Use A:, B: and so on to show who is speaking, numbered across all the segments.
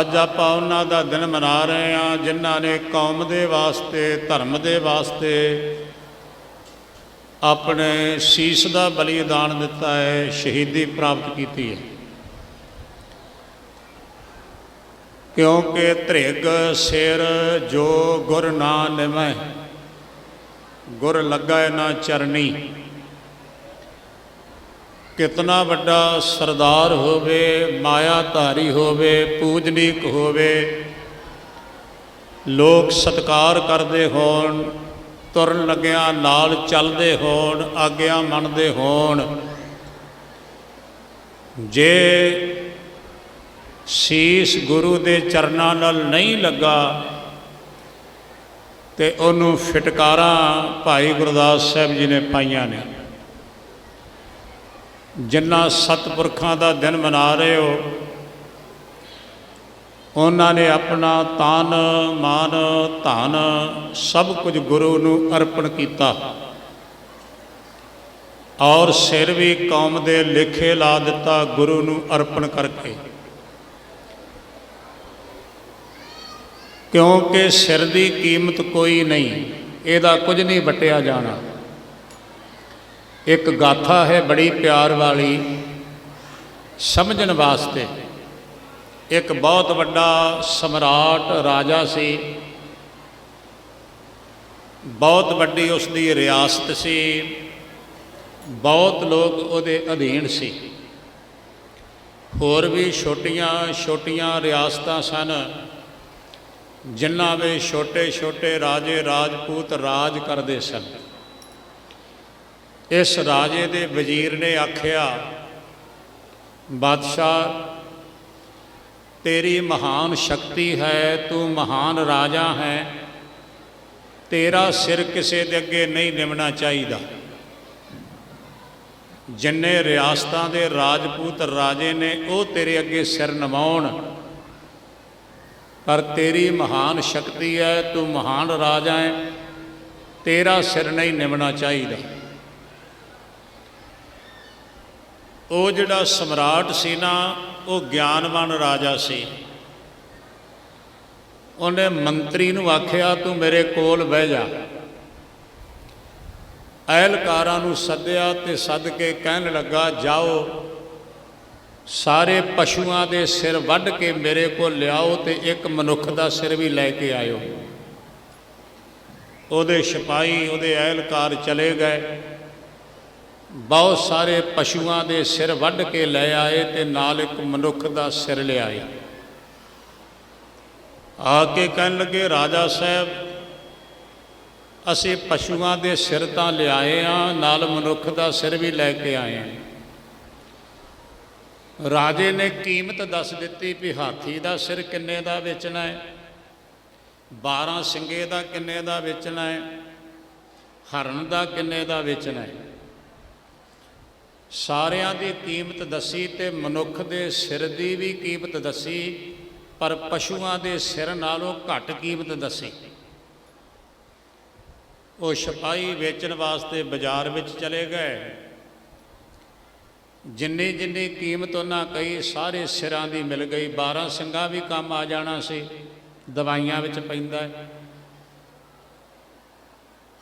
A: ਅੱਜ ਆਪਾਂ ਉਹਨਾਂ ਦਾ ਦਿਨ ਮਨਾ ਰਹੇ ਹਾਂ, ਜਿਨ੍ਹਾਂ ਨੇ ਕੌਮ ਦੇ ਵਾਸਤੇ, ਧਰਮ ਦੇ ਵਾਸਤੇ ਆਪਣੇ ਸੀਸ ਦਾ ਬਲੀਦਾਨ ਦਿੱਤਾ ਹੈ, ਸ਼ਹੀਦੀ ਪ੍ਰਾਪਤ ਕੀਤੀ ਹੈ। ਕਿਉਂਕਿ ਧ੍ਰਿਗ, ਸਿਰ, ਜੋ ਗੁਰ ਨਾ ਨਿਮੈ ਗੁਰ ਲੱਗਾ ਨਾ ਚਰਨੀ। ਕਿਤਨਾ ਵੱਡਾ ਸਰਦਾਰ ਹੋਵੇ ਮਾਇਆ ਧਾਰੀ ਹੋਵੇ, ਪੂਜਨੀਕ ਹੋਵੇ, ਲੋਕ ਸਤਕਾਰ ਕਰਦੇ ਹੋਣ, ਤੁਰਨ ਲੱਗਿਆਂ ਨਾਲ ਚੱਲਦੇ ਹੋਣ, ਆਗਿਆ ਮੰਨਦੇ ਹੋਣ, ਜੇ ਸੀਸ ਗੁਰੂ ਦੇ ਚਰਨਾਂ ਨਾਲ ਨਹੀਂ ਲੱਗਾ, ਤੇ ਉਹਨੂੰ ਫਟਕਾਰਾਂ ਭਾਈ ਗੁਰਦਾਸ ਸਾਹਿਬ ਜੀ ਨੇ ਪਾਈਆਂ ਨੇ। ਜਿਨ੍ਹਾਂ ਸਤਪੁਰਖਾਂ ਦਾ ਦਿਨ ਮਨਾ ਰਹੇ ਹੋ, ਉਹਨਾਂ ਨੇ ਆਪਣਾ ਤਨ, ਮਨ, ਧਨ ਸਭ ਕੁਝ ਗੁਰੂ ਨੂੰ ਅਰਪਣ ਕੀਤਾ ਔਰ ਸਿਰ ਵੀ ਕੌਮ ਦੇ ਲੇਖੇ ਲਾ ਦਿੱਤਾ ਗੁਰੂ ਨੂੰ ਅਰਪਣ ਕਰਕੇ। ਕਿਉਂਕਿ ਸਿਰ ਦੀ ਕੀਮਤ ਕੋਈ ਨਹੀਂ, ਇਹਦਾ ਕੁਝ ਨਹੀਂ ਵਟਿਆ ਜਾਣਾ। ਇੱਕ ਗਾਥਾ ਹੈ ਬੜੀ ਪਿਆਰ ਵਾਲੀ ਸਮਝਣ ਵਾਸਤੇ। ਇੱਕ ਬਹੁਤ ਵੱਡਾ ਸਮਰਾਟ ਰਾਜਾ ਸੀ। ਬਹੁਤ ਵੱਡੀ ਉਸ ਦੀ ਰਿਆਸਤ ਸੀ। ਬਹੁਤ ਲੋਕ ਉਹਦੇ ਅਧੀਨ ਸੀ। ਹੋਰ ਵੀ ਛੋਟੀਆਂ ਛੋਟੀਆਂ ਰਿਆਸਤਾਂ ਸਨ, ਜਿਨ੍ਹਾਂ ਵਿੱਚ ਛੋਟੇ ਛੋਟੇ ਰਾਜੇ ਰਾਜਪੂਤ ਰਾਜ ਕਰਦੇ ਸਨ। ਇਸ ਰਾਜੇ ਦੇ ਵਜ਼ੀਰ ਨੇ ਆਖਿਆ, ਬਾਦਸ਼ਾਹ, ਤੇਰੀ ਮਹਾਨ ਸ਼ਕਤੀ ਹੈ, ਤੂੰ ਮਹਾਨ ਰਾਜਾ ਹੈ। ਤੇਰਾ ਸਿਰ ਕਿਸੇ ਦੇ ਅੱਗੇ ਨਹੀਂ ਨਿਮਣਾ ਚਾਹੀਦਾ। ਜਿੰਨੇ ਰਿਆਸਤਾਂ ਦੇ ਰਾਜਪੂਤ ਰਾਜੇ ਨੇ, ਉਹ ਤੇਰੇ ਅੱਗੇ ਸਿਰ ਨਵਾਉਣ। ਪਰ ਤੇਰੀ ਮਹਾਨ ਸ਼ਕਤੀ ਹੈ, ਤੂੰ ਮਹਾਨ ਰਾਜਾ ਹੈ। ਤੇਰਾ ਸਿਰ ਨਹੀਂ ਨਿਮਣਾ ਚਾਹੀਦਾ। ਉਹ ਜਿਹੜਾ ਸਮਰਾਟ ਸੀ ਨਾ, ਉਹ ਗਿਆਨਵਾਨ ਰਾਜਾ ਸੀ। ਉਹਨੇ ਮੰਤਰੀ ਨੂੰ ਆਖਿਆ, ਤੂੰ ਮੇਰੇ ਕੋਲ ਬਹਿ ਜਾ। ਅਹਿਲਕਾਰਾਂ ਨੂੰ ਸੱਦਿਆ ਤੇ ਸੱਦ ਕੇ ਕਹਿਣ ਲੱਗਾ, ਜਾਓ, ਸਾਰੇ ਪਸ਼ੂਆਂ ਦੇ ਸਿਰ ਵੱਢ ਕੇ ਮੇਰੇ ਕੋਲ ਲਿਆਓ ਤੇ ਇੱਕ ਮਨੁੱਖ ਦਾ ਸਿਰ ਵੀ ਲੈ ਕੇ ਆਇਓ। ਉਹਦੇ ਸਿਪਾਹੀ, ਉਹਦੇ ਅਹਿਲਕਾਰ ਚਲੇ ਗਏ। ਬਹੁਤ ਸਾਰੇ ਪਸ਼ੂਆਂ ਦੇ ਸਿਰ ਵੱਢ ਕੇ ਲੈ ਆਏ ਤੇ ਨਾਲ ਇੱਕ ਮਨੁੱਖ ਦਾ ਸਿਰ ਲਿਆਏ ਆ ਕੇ ਕਹਿਣ ਲੱਗੇ, ਰਾਜਾ ਸਾਹਿਬ, ਅਸੀਂ ਪਸ਼ੂਆਂ ਦੇ ਸਿਰ ਤਾਂ ਲਿਆਏ ਆ, ਨਾਲ ਮਨੁੱਖ ਦਾ ਸਿਰ ਵੀ ਲੈ ਕੇ ਆਏ ਆ। ਰਾਜੇ ਨੇ ਕੀਮਤ ਦੱਸ ਦਿੱਤੀ ਵੀ ਹਾਥੀ ਦਾ ਸਿਰ ਕਿੰਨੇ ਦਾ ਵੇਚਣਾ ਹੈ? 12 ਸਿੰਗੇ ਦਾ ਕਿੰਨੇ ਦਾ ਵੇਚਣਾ ਹੈ? ਹਰਨ ਦਾ ਕਿੰਨੇ ਦਾ ਵੇਚਣਾ ਹੈ? ਸਾਰਿਆਂ ਦੀ ਕੀਮਤ ਦੱਸੀ ਤੇ ਮਨੁੱਖ ਦੇ ਸਿਰ ਦੀ ਵੀ ਕੀਮਤ ਦੱਸੀ, ਪਰ ਪਸ਼ੂਆਂ ਦੇ ਸਿਰ ਨਾਲੋਂ ਘੱਟ ਕੀਮਤ ਦੱਸੀ। ਉਹ ਸਿਪਾਹੀ ਵੇਚਣ ਵਾਸਤੇ ਬਾਜ਼ਾਰ ਵਿੱਚ ਚਲੇ ਗਏ। ਜਿੰਨੀ ਜਿੰਨੀ ਕੀਮਤ ਉਹਨਾਂ ਕਹੀ, ਸਾਰੇ ਸਿਰਾਂ ਦੀ ਮਿਲ ਗਈ। 12 ਸਿੰਘਾਂ ਵੀ ਕੰਮ ਆ ਜਾਣਾ ਸੀ, ਦਵਾਈਆਂ ਵਿੱਚ ਪੈਂਦਾ ਹੈ।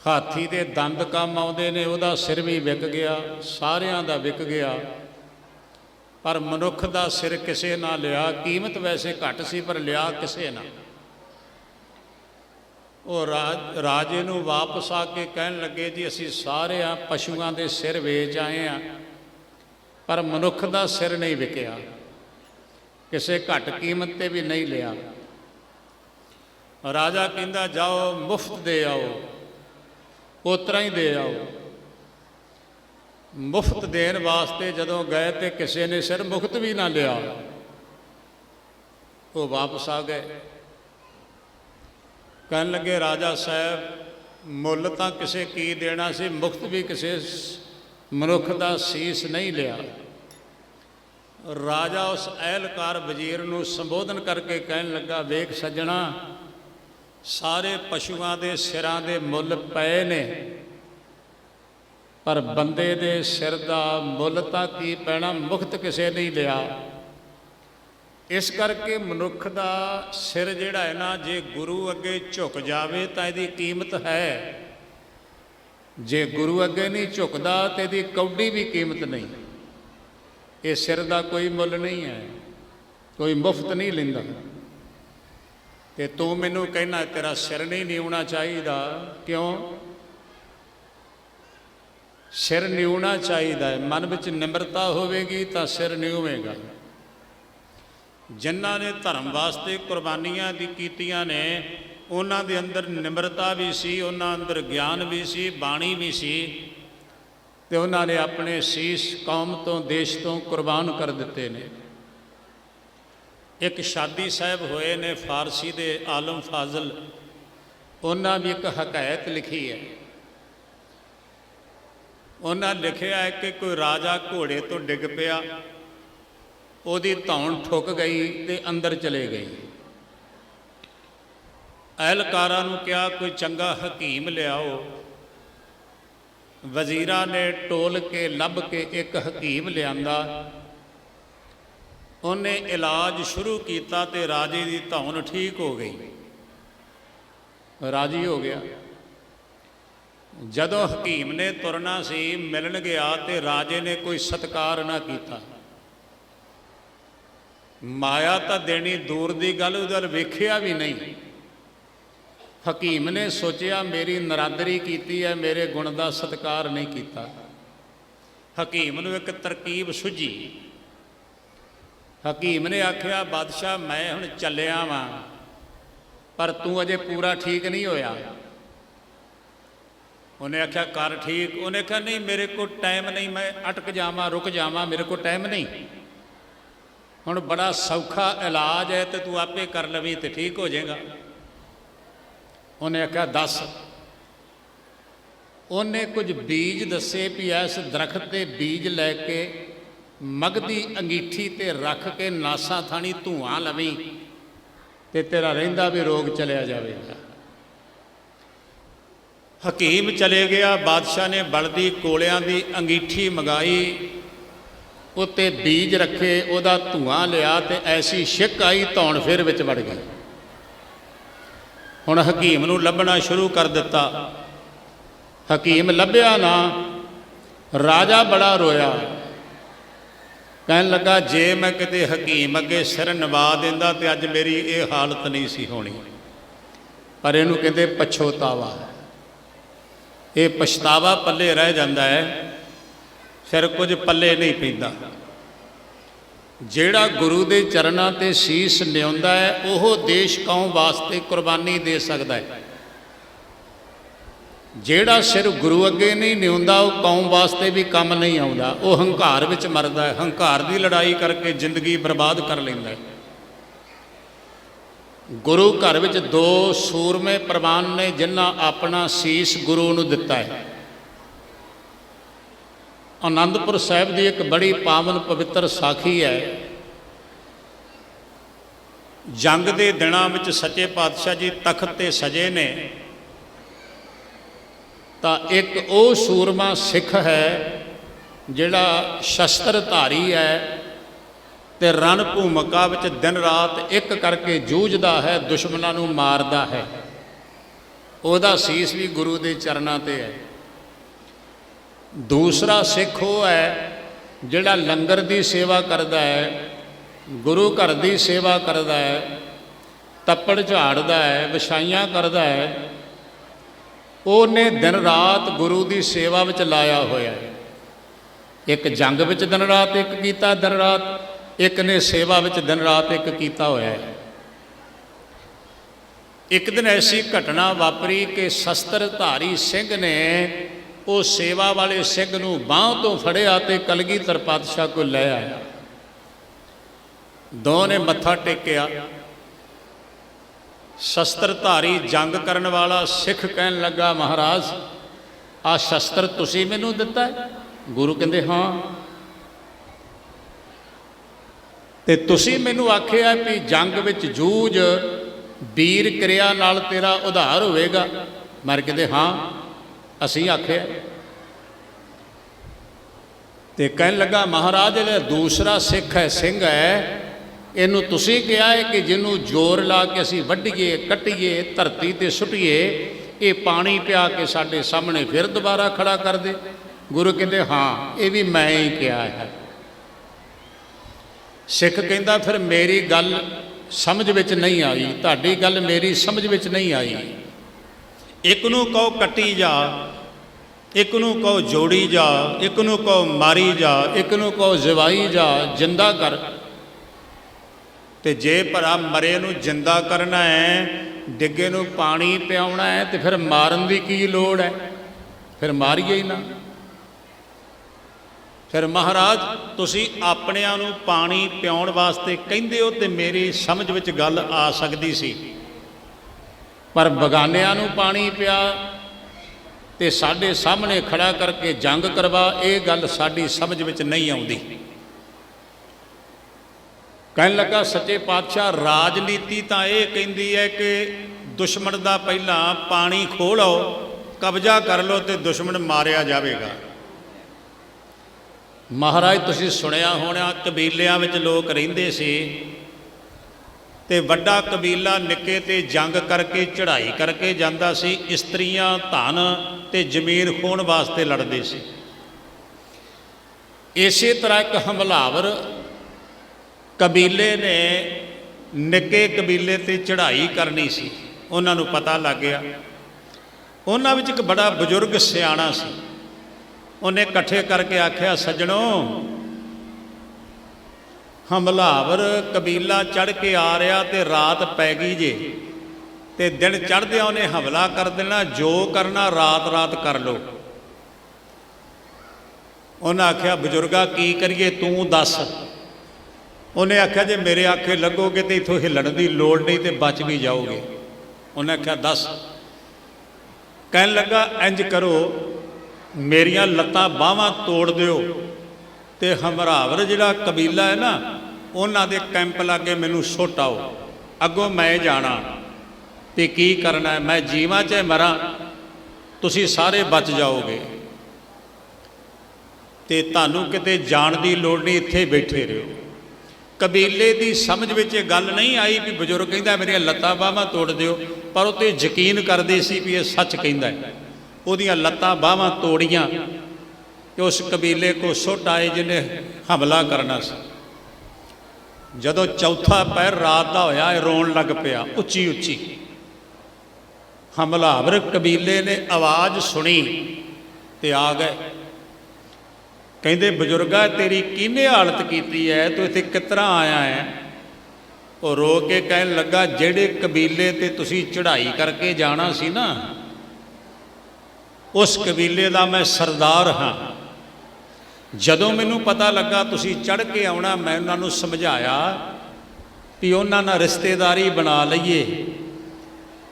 A: ਹਾਥੀ ਦੇ ਦੰਦ ਕੰਮ ਆਉਂਦੇ ਨੇ, ਉਹਦਾ ਸਿਰ ਵੀ ਵਿਕ ਗਿਆ, ਸਾਰਿਆਂ ਦਾ ਵਿਕ ਗਿਆ। ਪਰ ਮਨੁੱਖ ਦਾ ਸਿਰ ਕਿਸੇ ਨਾ ਲਿਆ, ਕੀਮਤ ਵੈਸੇ ਘੱਟ ਸੀ, ਪਰ ਲਿਆ ਕਿਸੇ ਨਾ। ਉਹ ਰਾਜੇ ਨੂੰ ਵਾਪਸ ਆ ਕੇ ਕਹਿਣ ਲੱਗੇ, ਜੀ, ਅਸੀਂ ਸਾਰੇ ਆ ਪਸ਼ੂਆਂ ਦੇ ਸਿਰ ਵੇਚ ਆਏ ਆ। ਪਰ ਮਨੁੱਖ ਦਾ ਸਿਰ ਨਹੀਂ ਵਿਕਿਆ। ਕਿਸੇ ਘੱਟ ਕੀਮਤ ਤੇ ਵੀ ਨਹੀਂ ਲਿਆ। ਰਾਜਾ ਕਹਿੰਦਾ, ਜਾਓ, ਮੁਫਤ ਦੇ ਆਓ। ਉਤਰਾ ਹੀ ਦੇ ਆਓ। ਮੁਫਤ ਦੇਣ ਵਾਸਤੇ ਜਦੋਂ ਗਏ ਤੇ ਕਿਸੇ ਨੇ ਸਿਰ ਮੁਫਤ ਵੀ ਨਾ ਲਿਆ। ਉਹ ਵਾਪਸ ਆ ਗਏ। ਕਹਿਣ ਲੱਗੇ, ਰਾਜਾ ਸਾਹਿਬ, ਮੁੱਲ ਤਾਂ ਕਿਸੇ ਕੀ ਦੇਣਾ ਸੀ ਮੁਫਤ ਵੀ ਕਿਸੇ ਮਨੁੱਖ ਦਾ ਸੀਸ ਨਹੀਂ ਲਿਆ। ਰਾਜਾ ਉਸ ਅਹਿਲਕਾਰ ਵਜ਼ੀਰ ਨੂੰ ਸੰਬੋਧਨ ਕਰਕੇ ਕਹਿਣ ਲੱਗਾ, ਵੇਖ ਸੱਜਣਾ ਸਾਰੇ ਪਸ਼ੂਆਂ ਦੇ ਸਿਰਾਂ ਦੇ ਮੁੱਲ ਪਏ ਨੇ। ਪਰ ਬੰਦੇ ਦੇ ਸਿਰ ਦਾ ਮੁੱਲ ਤਾਂ ਕੀ ਪੈਣਾ, ਮੁਕਤ ਕਿਸੇ ਨਹੀਂ ਲਿਆ। ਇਸ ਕਰਕੇ ਮਨੁੱਖ ਦਾ ਸਿਰ ਜਿਹੜਾ ਹੈ ਨਾ, ਜੇ ਗੁਰੂ ਅੱਗੇ ਝੁਕ ਜਾਵੇ ਤਾਂ ਇਹਦੀ ਕੀਮਤ ਹੈ। ਜੇ ਗੁਰੂ ਅੱਗੇ ਨਹੀਂ ਝੁਕਦਾ ਤੇ ਇਹਦੀ ਕੌਡੀ ਵੀ ਕੀਮਤ ਨਹੀਂ। ਇਹ ਸਿਰ ਦਾ ਕੋਈ ਮੁੱਲ ਨਹੀਂ ਹੈ, ਕੋਈ ਮੁਫਤ ਨਹੀਂ ਲੈਂਦਾ। ਤੇ ਤੂੰ ਮੈਨੂੰ ਕਹਿਣਾ ਤੇਰਾ ਸਿਰ ਨਹੀਂ ਨਿਉਣਾ ਚਾਹੀਦਾ। ਕਿਉਂ? ਸਿਰ ਨਿਉਣਾ ਚਾਹੀਦਾ ਹੈ। ਮਨ ਵਿੱਚ ਨਿਮਰਤਾ ਹੋਵੇਗੀ ਤਾਂ ਸਿਰ ਨਿਉਵੇਗਾ। ਜਿਨ੍ਹਾਂ ਨੇ ਧਰਮ ਵਾਸਤੇ ਕੁਰਬਾਨੀਆਂ ਦੀ ਕੀਤੀਆਂ ਨੇ, ਉਹਨਾਂ ਦੇ ਅੰਦਰ ਨਿਮਰਤਾ ਵੀ ਸੀ, ਉਹਨਾਂ ਅੰਦਰ ਗਿਆਨ ਵੀ ਸੀ, ਬਾਣੀ ਵੀ ਸੀ। ਤੇ ਉਹਨਾਂ ਨੇ ਆਪਣੇ ਸੀਸ ਕੌਮ ਤੋਂ, ਦੇਸ਼ ਤੋਂ ਕੁਰਬਾਨ ਕਰ ਦਿੱਤੇ ਨੇ। ਇੱਕ ਸ਼ਾਦੀ ਸਾਹਿਬ ਹੋਏ ਨੇ ਫਾਰਸੀ ਦੇ ਆਲਮ ਫਾਜ਼ਲ। ਉਹਨਾਂ ਵੀ ਇੱਕ ਹਕਾਇਤ ਲਿਖੀ ਹੈ। ਉਹਨਾਂ ਲਿਖਿਆ ਹੈ ਕਿ ਕੋਈ ਰਾਜਾ ਘੋੜੇ ਤੋਂ ਡਿੱਗ ਪਿਆ, ਉਹਦੀ ਧੌਣ ਠੁੱਕ ਗਈ ਤੇ ਅੰਦਰ ਚਲੇ ਗਈ। ਅਹਿਲਕਾਰਾਂ ਨੂੰ ਕਿਹਾ, ਕੋਈ ਚੰਗਾ ਹਕੀਮ ਲਿਆਓ। ਵਜ਼ੀਰਾਂ ਨੇ ਟੋਲ ਕੇ, ਲੱਭ ਕੇ ਇੱਕ ਹਕੀਮ ਲਿਆਂਦਾ। ਉਹਨੇ ਇਲਾਜ ਸ਼ੁਰੂ ਕੀਤਾ ਤੇ ਰਾਜੇ ਦੀ ਧੌਣ ਠੀਕ ਹੋ ਗਈ। ਰਾਜੀ ਹੋ ਗਿਆ। ਜਦੋਂ ਹਕੀਮ ਨੇ ਤੁਰਨਾ ਸੀ, ਮਿਲਣ ਗਿਆ ਤੇ ਰਾਜੇ ਨੇ ਕੋਈ ਸਤਕਾਰ ਨਾ ਕੀਤਾ। ਮਾਇਆ ਤਾਂ ਦੇਣੀ ਦੂਰ ਦੀ ਗੱਲ, ਉਧਰ ਵੇਖਿਆ ਵੀ ਨਹੀਂ। ਹਕੀਮ ਨੇ ਸੋਚਿਆ, ਮੇਰੀ ਨਰਾਦਰੀ ਕੀਤੀ ਹੈ, ਮੇਰੇ ਗੁਣ ਦਾ ਸਤਕਾਰ ਨਹੀਂ ਕੀਤਾ। ਹਕੀਮ ਨੂੰ ਇੱਕ ਤਰਕੀਬ ਸੁਝੀ। ਹਕੀਮ ਨੇ ਆਖਿਆ, ਬਾਦਸ਼ਾਹ, ਮੈਂ ਹੁਣ ਚੱਲਿਆ ਵਾਂ, ਪਰ ਤੂੰ ਅਜੇ ਪੂਰਾ ਠੀਕ ਨਹੀਂ ਹੋਇਆ। ਉਹਨੇ ਆਖਿਆ ਕਰ ਠੀਕ। ਉਹਨੇ ਕਿਹਾ ਨਹੀਂ, ਮੇਰੇ ਕੋਲ ਟਾਈਮ ਨਹੀਂ, ਮੈਂ ਅਟਕ ਜਾਵਾਂ, ਰੁਕ ਜਾਵਾਂ, ਮੇਰੇ ਕੋਲ ਟਾਈਮ ਨਹੀਂ। ਹੁਣ ਬੜਾ ਸੌਖਾ ਇਲਾਜ ਹੈ ਤੇ ਤੂੰ ਆਪੇ ਕਰ ਲਵੀਂ ਤੇ ਠੀਕ ਹੋ ਜਾਏਗਾ। ਉਹਨੇ ਆਖਿਆ, ਦੱਸ। ਉਹਨੇ ਕੁਝ ਬੀਜ ਦੱਸੇ ਵੀ ਇਸ ਦਰਖਤ 'ਤੇ ਬੀਜ ਲੈ ਕੇ ਮਗਦੀ ਅੰਗੀਠੀ ਤੇ ਰੱਖ ਕੇ ਨਾਸਾਂ ਥਾਣੀ ਧੂਆਂ ਲਵੀਂ ਤੇ ਤੇਰਾ ਰਹਿੰਦਾ ਵੀ ਰੋਗ ਚਲਿਆ ਜਾਵੇਗਾ ਹਕੀਮ ਚਲੇ ਗਿਆ, ਬਾਦਸ਼ਾਹ ਨੇ ਬਲਦੀ ਕੋਲਿਆਂ ਦੀ ਅੰਗੀਠੀ ਮੰਗਾਈ, ਉੱਤੇ ਬੀਜ ਰੱਖੇ, ਉਹਦਾ ਧੂਆਂ ਲਿਆ ਤੇ ਐਸੀ ਛਿੱਕ ਆਈ ਧੌਣ ਫਿਰ ਵਿੱਚ ਵੜ ਗਈ। ਹੁਣ ਹਕੀਮ ਨੂੰ ਲੱਭਣਾ ਸ਼ੁਰੂ ਕਰ ਦਿੱਤਾ। ਹਕੀਮ ਲੱਭਿਆ ਨਾ, ਰਾਜਾ ਬੜਾ ਰੋਇਆ। ਕਹਿਣ ਲੱਗਾ, ਜੇ ਮੈਂ ਕਿਤੇ ਹਕੀਮ ਅੱਗੇ ਸਿਰ ਨਵਾ ਦਿੰਦਾ ਤੇ ਅੱਜ ਮੇਰੀ ਇਹ ਹਾਲਤ ਨਹੀਂ ਸੀ ਹੋਣੀ। ਪਰ ਇਹਨੂੰ ਕਹਿੰਦੇ ਪਛੋਤਾਵਾ। ਇਹ ਪਛਤਾਵਾ ਪੱਲੇ ਰਹਿ ਜਾਂਦਾ ਹੈ, ਫਿਰ ਕੁਝ ਪੱਲੇ ਨਹੀਂ ਪੈਂਦਾ। ਜਿਹੜਾ ਗੁਰੂ ਦੇ ਚਰਨਾਂ ਤੇ ਸੀਸ ਨਿਉਂਦਾ ਹੈ, ਉਹ ਦੇਸ਼ ਕੌਮ ਵਾਸਤੇ ਕੁਰਬਾਨੀ ਦੇ ਸਕਦਾ ਹੈ। ਜਿਹੜਾ ਸਿਰ ਗੁਰੂ ਅੱਗੇ ਨਹੀਂ ਨਿਉਂਦਾ, ਉਹ ਕੌਮ ਵਾਸਤੇ ਵੀ ਕੰਮ ਨਹੀਂ ਆਉਂਦਾ। ਉਹ ਹੰਕਾਰ ਵਿੱਚ ਮਰਦਾ ਹੈ। ਹੰਕਾਰ ਦੀ ਲੜਾਈ ਕਰਕੇ ਜ਼ਿੰਦਗੀ ਬਰਬਾਦ ਕਰ ਲੈਂਦਾ ਹੈ। ਗੁਰੂ ਘਰ ਵਿੱਚ ਦੋ ਸੂਰਮੇ ਪ੍ਰਵਾਨ ਨੇ, ਜਿਨ੍ਹਾਂ ਆਪਣਾ ਸੀਸ ਗੁਰੂ ਨੂੰ ਦਿੱਤਾ ਹੈ। ਆਨੰਦਪੁਰ ਸਾਹਿਬ ਦੀ ਇੱਕ ਬੜੀ ਪਾਵਨ ਪਵਿੱਤਰ ਸਾਖੀ ਹੈ। ਜੰਗ ਦੇ ਦਿਨਾਂ ਵਿੱਚ ਸੱਚੇ ਪਾਤਸ਼ਾਹ ਜੀ ਤਖਤ ਤੇ ਸਜੇ ਨੇ। ਤਾਂ ਇੱਕ ਉਹ ਸੂਰਮਾ ਸਿੱਖ ਹੈ ਜਿਹੜਾ ਸ਼ਸਤਰ ਧਾਰੀ ਹੈ ਤੇ ਰਣ ਭੂਮਿਕਾ ਵਿੱਚ ਦਿਨ ਰਾਤ ਇੱਕ ਕਰਕੇ ਜੂਝਦਾ ਹੈ, ਦੁਸ਼ਮਣਾਂ ਨੂੰ ਮਾਰਦਾ ਹੈ। ਉਹਦਾ ਸੀਸ ਵੀ ਗੁਰੂ ਦੇ ਚਰਨਾਂ ਤੇ ਹੈ। ਦੂਸਰਾ ਸਿੱਖ ਉਹ ਹੈ ਜਿਹੜਾ ਲੰਗਰ ਦੀ ਸੇਵਾ ਕਰਦਾ ਹੈ, ਗੁਰੂ ਘਰ ਦੀ ਸੇਵਾ ਕਰਦਾ ਹੈ, ਤੱਪੜ ਝਾੜਦਾ ਹੈ, ਵਿਛਾਈਆਂ ਕਰਦਾ ਹੈ ਉਹਨੇ ਦਿਨ ਰਾਤ ਗੁਰੂ ਦੀ ਸੇਵਾ ਵਿੱਚ ਲਾਇਆ ਹੋਇਆ ਹੈ। ਇੱਕ ਜੰਗ ਵਿੱਚ ਦਿਨ ਰਾਤ ਇੱਕ ਕੀਤਾ, ਦਿਨ ਰਾਤ ਇੱਕ ਨੇ ਸੇਵਾ ਵਿੱਚ ਦਿਨ ਰਾਤ ਇੱਕ ਕੀਤਾ ਹੋਇਆ ਹੈ। ਇੱਕ ਦਿਨ ਐਸੀ ਘਟਨਾ ਵਾਪਰੀ ਕਿ ਸ਼ਸਤਰ ਧਾਰੀ ਸਿੰਘ ਨੇ ਉਹ ਸੇਵਾ ਵਾਲੇ ਸਿੰਘ ਨੂੰ ਬਾਹ ਤੋਂ ਫੜਿਆ ਤੇ ਕਲਗੀਧਰ ਪਾਤਸ਼ਾਹ ਕੋਲ ਲੈ ਆਇਆ। ਦੋ ਨੇ ਮੱਥਾ ਟੇਕਿਆ। ਸ਼ਸਤਰ ਧਾਰੀ ਜੰਗ ਕਰਨ ਵਾਲਾ ਸਿੱਖ ਕਹਿਣ ਲੱਗਾ, ਮਹਾਰਾਜ ਆ ਸ਼ਸਤਰ ਤੁਸੀਂ ਮੈਨੂੰ ਦਿੱਤਾ ਗੁਰੂ ਕਹਿੰਦੇ, ਹਾਂ। ਤੇ ਤੁਸੀਂ ਮੈਨੂੰ ਆਖਿਆ ਵੀ ਜੰਗ ਵਿੱਚ ਜੂਝ ਵੀਰ ਕਿਰਿਆ ਨਾਲ ਤੇਰਾ ਉਧਾਰ ਹੋਵੇਗਾ। ਮਰ ਕਹਿੰਦੇ, ਹਾਂ। ਅਸੀਂ ਆਖਿਆ। ਤੇ ਕਹਿਣ ਲੱਗਾ, ਮਹਾਰਾਜ ਜਿਹੜਾ ਦੂਸਰਾ ਸਿੱਖ ਹੈ, ਸਿੰਘ ਹੈ। ਇਹਨੂੰ ਤੁਸੀਂ ਕਿਹਾ ਹੈ ਕਿ ਜਿਹਨੂੰ ਜ਼ੋਰ ਲਾ ਕੇ ਅਸੀਂ ਵੱਢੀਏ, ਕੱਟੀਏ, ਧਰਤੀ ਤੇ ਸੁੱਟੀਏ, ਇਹ ਪਾਣੀ ਪਿਆ ਕੇ ਸਾਡੇ ਸਾਹਮਣੇ ਫਿਰ ਦੁਬਾਰਾ ਖੜਾ ਕਰ ਦੇ। ਗੁਰੂ ਕਹਿੰਦੇ, ਹਾਂ, ਇਹ ਵੀ ਮੈਂ ਹੀ ਕਿਹਾ ਹੈ। ਸਿੱਖ ਕਹਿੰਦਾ, ਫਿਰ ਮੇਰੀ ਗੱਲ ਸਮਝ ਵਿੱਚ ਨਹੀਂ ਆਈ, ਤੁਹਾਡੀ ਗੱਲ ਮੇਰੀ ਸਮਝ ਵਿੱਚ ਨਹੀਂ ਆਈ।
B: ਇੱਕ ਨੂੰ ਕਹੋ ਕੱਟੀ ਜਾ, ਇੱਕ ਨੂੰ ਕਹੋ ਜੋੜੀ ਜਾ, ਇੱਕ ਨੂੰ ਕਹੋ ਮਾਰੀ ਜਾ,
A: ਇੱਕ ਨੂੰ ਕਹੋ ਜ਼ਵਾਈ ਜਾ, ਜਿੰਦਾ ਕਰ।
B: ਤੇ ਜੇ ਭਰਾ ਮਰੇ ਨੂੰ ਜਿੰਦਾ ਕਰਨਾ ਹੈ,
A: ਡਿੱਗੇ ਨੂੰ ਪਾਣੀ ਪਿਆਉਣਾ ਹੈ, ਤੇ ਫਿਰ ਮਾਰਨ ਦੀ ਕੀ ਲੋੜ ਹੈ? ਫਿਰ ਮਾਰੀਏ ਹੀ ਨਾ।
B: ਫਿਰ ਮਹਾਰਾਜ, ਤੁਸੀਂ ਆਪਣਿਆਂ ਨੂੰ ਪਾਣੀ ਪਿਆਉਣ ਵਾਸਤੇ ਕਹਿੰਦੇ ਹੋ ਤੇ ਮੇਰੀ ਸਮਝ ਵਿੱਚ ਗੱਲ ਆ ਸਕਦੀ ਸੀ।
A: ਪਰ ਬਗਾਨਿਆਂ ਨੂੰ ਪਾਣੀ ਪਿਆ ਤੇ ਸਾਡੇ ਸਾਹਮਣੇ ਖੜਾ ਕਰਕੇ ਜੰਗ ਕਰਵਾ, ਇਹ ਗੱਲ ਸਾਡੀ ਸਮਝ ਵਿੱਚ ਨਹੀਂ ਆਉਂਦੀ। ਕਹਿਣ ਲੱਗਾ, ਸੱਚੇ ਪਾਤਸ਼ਾਹ,
B: ਰਾਜਨੀਤੀ ਤਾਂ ਇਹ ਕਹਿੰਦੀ ਹੈ ਕਿ ਦੁਸ਼ਮਣ ਦਾ ਪਹਿਲਾਂ ਪਾਣੀ ਖੋਹ ਲਓ ਕਬਜ਼ਾ ਕਰ ਲਓ ਤੇ ਦੁਸ਼ਮਣ ਮਾਰਿਆ ਜਾਵੇਗਾ।
A: ਮਹਾਰਾਜ, ਤੁਸੀਂ ਸੁਣਿਆ
B: ਹੋਣਾ, ਕਬੀਲਿਆਂ ਵਿੱਚ ਲੋਕ ਰਹਿੰਦੇ ਸੀ ਤੇ ਵੱਡਾ ਕਬੀਲਾ ਨਿੱਕੇ ਤੇ ਜੰਗ ਕਰਕੇ, ਚੜ੍ਹਾਈ ਕਰਕੇ ਜਾਂਦਾ ਸੀ, ਇਸਤਰੀਆਂ ਧਨ ਤੇ ਜ਼ਮੀਨ ਖੋਣ ਵਾਸਤੇ ਲੜਦੇ ਸੀ।
A: ਇਸੇ ਤਰ੍ਹਾਂ ਇੱਕ ਹਮਲਾਵਰ
B: ਕਬੀਲੇ ਨੇ ਨਿੱਕੇ ਕਬੀਲੇ ਤੇ ਚੜ੍ਹਾਈ ਕਰਨੀ ਸੀ। ਉਹਨਾਂ ਨੂੰ ਪਤਾ ਲੱਗ ਗਿਆ। ਉਹਨਾਂ ਵਿੱਚ ਇੱਕ ਬੜਾ ਬਜ਼ੁਰਗ ਸਿਆਣਾ ਸੀ। ਉਹਨੇ ਇਕੱਠੇ ਕਰਕੇ ਆਖਿਆ, ਸੱਜਣੋ, ਹਮਲਾਵਰ ਕਬੀਲਾ ਚੜ ਕੇ ਆ ਰਿਹਾ ਤੇ ਰਾਤ ਪੈ ਗਈ ਜੇ। ਤੇ ਦਿਨ ਚੜ੍ਹਦਿਆਂ ਉਹਨੇ ਹਮਲਾ ਕਰ ਦੇਣਾ, ਜੋ ਕਰਨਾ ਰਾਤ ਰਾਤ ਕਰ ਲੋ ਉਹਨਾਂ ਆਖਿਆ, ਬਜ਼ੁਰਗਾ, ਕੀ ਕਰੀਏ? ਤੂੰ ਦੱਸ। ਉਹਨੇ ਆਖਿਆ, ਜੇ ਮੇਰੇ ਆਖੇ ਲੱਗੋਗੇ ਤੇ ਇਥੋਂ ਹਿੱਲਣ ਦੀ ਲੋੜ ਨਹੀਂ ਤੇ ਬਚ ਵੀ ਜਾਓਗੇ। ਉਹਨੇ ਆਖਿਆ, ਦੱਸ। ਕਹਿਣ ਲੱਗਾ, ਇੰਜ ਕਰੋ, ਮੇਰੀਆਂ ਲੱਤਾਂ ਬਾਹਾਂ ਤੋੜ ਦਿਓ ਤੇ ਹਮਰਾਵਰ ਜਿਹੜਾ ਕਬੀਲਾ ਹੈ ਨਾ, ਉਹਨਾਂ ਦੇ ਕੈਂਪ ਲਾਗੇ ਮੈਨੂੰ ਸੁੱਟ ਆਓ। ਅੱਗੋਂ ਮੈਂ ਜਾਣਾ ਤੇ ਕੀ ਕਰਨਾ ਹੈ? ਮੈਂ ਜੀਵਾਂ 'ਚ ਮਰਾਂ, ਤੁਸੀਂ ਸਾਰੇ ਬਚ ਜਾਓਗੇ। ਤੇ ਤੁਹਾਨੂੰ ਕਿਤੇ ਜਾਣ ਦੀ ਲੋੜ ਨਹੀਂ, ਇੱਥੇ ਬੈਠੇ ਰਹੋ। ਕਬੀਲੇ ਦੀ ਸਮਝ ਵਿੱਚ ਇਹ ਗੱਲ ਨਹੀਂ ਆਈ ਵੀ ਬਜ਼ੁਰਗ ਕਹਿੰਦਾ ਮੇਰੀਆਂ ਲੱਤਾਂ ਬਾਹਾਂ ਤੋੜ ਦਿਓ, ਪਰ ਉਹ ਤੇ ਯਕੀਨ ਕਰਦੇ ਸੀ ਵੀ ਇਹ ਸੱਚ ਕਹਿੰਦਾ ਹੈ। ਉਹਦੀਆਂ ਲੱਤਾਂ ਬਾਹਾਂ ਤੋੜੀਆਂ ਕਿ ਉਸ ਕਬੀਲੇ ਕੋ ਸੁੱਟ ਆਏ ਜਿਹਨੇ ਹਮਲਾ ਕਰਨਾ ਸੀ। ਜਦੋਂ ਚੌਥਾ ਪੈਰ ਰਾਤ ਦਾ ਹੋਇਆ, ਇਹ ਰੋਣ ਲੱਗ ਪਿਆ, ਉੱਚੀ ਉੱਚੀ। ਹਮਲਾਵਰ ਕਬੀਲੇ ਨੇ ਆਵਾਜ਼ ਸੁਣੀ ਤੇ ਆ ਗਏ। ਕਹਿੰਦੇ, ਬਜ਼ੁਰਗਾ, ਤੇਰੀ ਕਿਹਨੇ ਹਾਲਤ ਕੀਤੀ ਹੈ ਤੂੰ ਇੱਥੇ ਕਿਤਰਾ ਆਇਆ ਹੈ ਉਹ ਰੋ ਕੇ ਕਹਿਣ ਲੱਗਾ, ਜਿਹੜੇ ਕਬੀਲੇ ਤੇ ਤੁਸੀਂ ਚੜ੍ਹਾਈ ਕਰਕੇ ਜਾਣਾ ਸੀ ਨਾ, ਉਸ ਕਬੀਲੇ ਦਾ ਮੈਂ ਸਰਦਾਰ ਹਾਂ। ਜਦੋਂ ਮੈਨੂੰ ਪਤਾ ਲੱਗਾ ਤੁਸੀਂ ਚੜ੍ਹ ਕੇ ਆਉਣਾ, ਮੈਂ ਉਹਨਾਂ ਨੂੰ ਸਮਝਾਇਆ ਵੀ ਉਹਨਾਂ ਨਾਲ ਰਿਸ਼ਤੇਦਾਰੀ ਬਣਾ ਲਈਏ।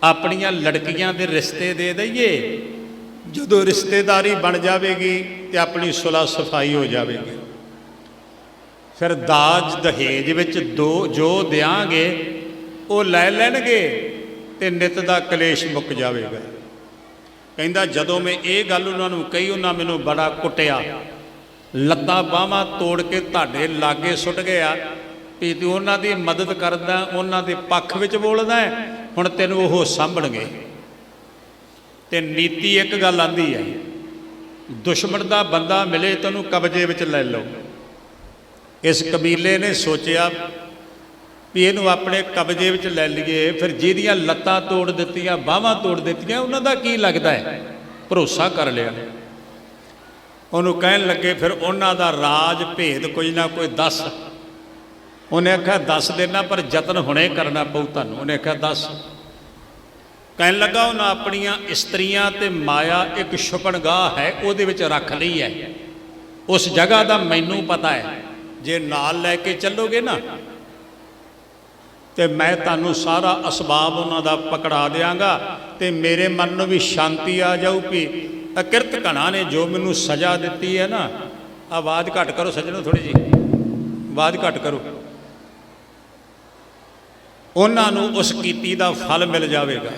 B: ਆਪਣੀਆਂ ਲੜਕੀਆਂ ਦੇ ਰਿਸ਼ਤੇ ਦੇ ਦਈਏ। ਜਦੋਂ ਰਿਸ਼ਤੇਦਾਰੀ ਬਣ ਜਾਵੇਗੀ ਤੇ ਆਪਣੀ ਸੁਲਾ ਸਫ਼ਾਈ ਹੋ ਜਾਵੇਗੀ। ਫਿਰ ਦਾਜ ਦਹੇਜ ਵਿੱਚ ਦੋ ਜੋ ਦਿਆਂਗੇ, ਉਹ ਲੈ ਲੈਣਗੇ ਤੇ ਨਿਤ ਦਾ ਕਲੇਸ਼ ਮੁੱਕ ਜਾਵੇਗਾ। ਕਹਿੰਦਾ, ਜਦੋਂ ਮੈਂ ਇਹ ਗੱਲ ਉਹਨਾਂ ਨੂੰ ਕਹੀ, ਉਹਨਾਂ ਮੈਨੂੰ ਬੜਾ ਕੁੱਟਿਆ। ਲੱਤਾਂ ਬਾਹਾਂ ਤੋੜ ਕੇ ਤੁਹਾਡੇ ਲਾਗੇ ਸੁੱਟ ਗਿਆ ਵੀ ਤੂੰ ਉਹਨਾਂ ਦੀ ਮਦਦ ਕਰਦਾ, ਉਹਨਾਂ ਦੇ ਪੱਖ ਵਿੱਚ ਬੋਲਦਾ, ਹੁਣ ਤੈਨੂੰ ਉਹ ਸਾਂਭਣਗੇ। ਤੇ ਨੀਤੀ ਇੱਕ ਗੱਲ ਆਂਦੀ ਹੈ, ਦੁਸ਼ਮਣ ਦਾ ਬੰਦਾ ਮਿਲੇ ਤੈਨੂੰ ਕਬਜ਼ੇ ਵਿੱਚ ਲੈ ਲਓ। ਇਸ ਕਬੀਲੇ ਨੇ ਸੋਚਿਆ ਵੀ ਇਹਨੂੰ ਆਪਣੇ ਕਬਜ਼ੇ ਵਿੱਚ ਲੈ ਲਈਏ, ਫਿਰ ਜਿਹਦੀਆਂ ਲੱਤਾਂ ਤੋੜ ਦਿੱਤੀਆਂ, ਬਾਹਾਂ ਤੋੜ ਦਿੱਤੀਆਂ, ਉਹਨਾਂ ਦਾ ਕੀ ਲੱਗਦਾ ਹੈ? ਭਰੋਸਾ ਕਰ ਲਿਆ। ਉਹਨੂੰ ਕਹਿਣ ਲੱਗੇ, ਫਿਰ ਉਹਨਾਂ ਦਾ ਰਾਜ ਭੇਦ ਕੋਈ ਨਾ ਕੋਈ ਦੱਸ। ਉਹਨੇ ਆਖਿਆ, ਦੱਸ ਦੇਣਾ, ਪਰ ਯਤਨ ਹੁਣੇ ਕਰਨਾ ਪਊ ਤੁਹਾਨੂੰ। ਉਹਨੇ ਆਖਿਆ, ਦੱਸ। ਕਹਿਣ ਲੱਗਾ ਉਹਨਾਂ ਆਪਣੀਆਂ ਇਸਤਰੀਆਂ ਤੇ ਮਾਇਆ ਇੱਕ ਛੁਪਣਗਾਹ ਹੈ, ਉਹਦੇ ਵਿੱਚ ਰੱਖ ਲਈ ਹੈ। ਉਸ ਜਗ੍ਹਾ ਦਾ ਮੈਨੂੰ ਪਤਾ ਹੈ। ਜੇ ਨਾਲ ਲੈ ਕੇ ਚੱਲੋਗੇ ਨਾ, ਤੇ ਮੈਂ ਤੁਹਾਨੂੰ ਸਾਰਾ ਅਸਬਾਬ ਉਹਨਾਂ ਦਾ ਪਕੜਾ ਦਿਆਂਗਾ ਤੇ ਮੇਰੇ ਮਨ ਨੂੰ ਵੀ ਸ਼ਾਂਤੀ ਆ ਜਾਊਗੀ ਅਕਿਰਤ ਘਣਾ ਨੇ ਜੋ ਮੈਨੂੰ ਸਜ਼ਾ ਦਿੱਤੀ ਹੈ ਨਾ। ਆਵਾਜ਼ ਘੱਟ ਕਰੋ ਸੱਜਣੋ ਥੋੜੀ ਜੀ ਆਵਾਜ਼ ਘੱਟ ਕਰੋ। ਉਹਨਾਂ ਨੂੰ ਉਸ ਕੀਤੀ ਦਾ ਫਲ ਮਿਲ ਜਾਵੇਗਾ।